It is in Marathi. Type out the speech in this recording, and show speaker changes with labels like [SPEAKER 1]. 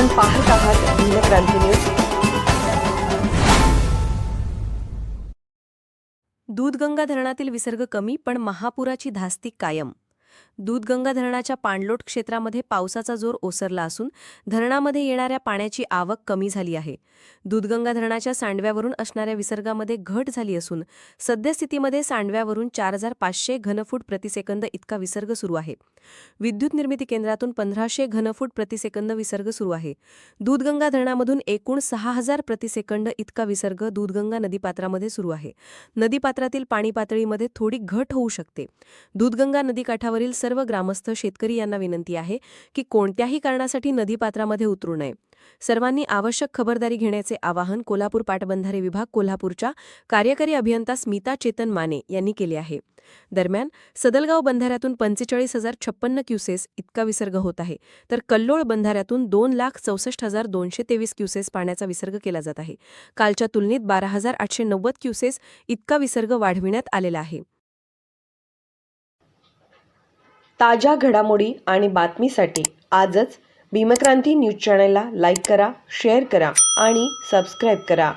[SPEAKER 1] आपण पाहत आहात भीमक्रांती न्यूज.
[SPEAKER 2] दूधगंगा धरणातील विसर्ग कमी पण महापुराची धास्ती कायम. दूधगंगा धरणाच्या पाणलोट क्षेत्रामध्ये पावसाचा जोर ओसरला असून धरणामध्ये येणाऱ्या पाण्याची आवक कमी झाली आहे. दूधगंगा धरणाच्या सांडव्यावरून असणाऱ्या विसर्गामध्ये घट झाली असून सद्यस्थितीमध्ये सांडव्यावरून चार हजार पाचशे घनफूट प्रतिसेकंद इतका विसर्ग सुरू आहे. विद्युत निर्मिती केंद्रातून पंधराशे घनफूट प्रतिसेकंद विसर्ग सुरू आहे. दूधगंगा धरणामधून एकूण सहा हजार प्रतिसेकंद इतका विसर्ग दूधगंगा नदीपात्रामध्ये सुरू आहे. नदीपात्रातील पाणी पातळीमध्ये थोडी घट होऊ शकते. दूधगंगा नदीकाठावरील सर्व ग्रामस्थ शेतकरी यांना विनंती आहे की कोणत्याही कारणासाठी नदीपात्रामध्ये उतरू नये. सर्वांनी आवश्यक खबरदारी घेण्याचे आवाहन कोल्हापूर पाटबंधारे विभाग कोल्हापूरच्या कार्यकारी अभियंता स्मिता चेतन माने यांनी केले आहे. दरम्यान सदलगाव बंधाऱ्यातून पंचेचाळीस हजार छप्पन्न क्युसेस इतका विसर्ग होत आहे तर कल्लोळ बंधाऱ्यातून दोन लाख चौसष्ट हजार दोनशे तेवीस क्युसेस पाण्याचा विसर्ग केला जात आहे. कालच्या तुलनेत बारा हजार आठशे नव्वद क्युसेस इतका विसर्ग वाढविण्यात आलेला आहे.
[SPEAKER 1] ताज्या घडामोडी आणि बातमीसाठी आजच भीमक्रांती न्यूज चॅनलला लाईक करा शेअर करा आणि सबस्क्राईब करा.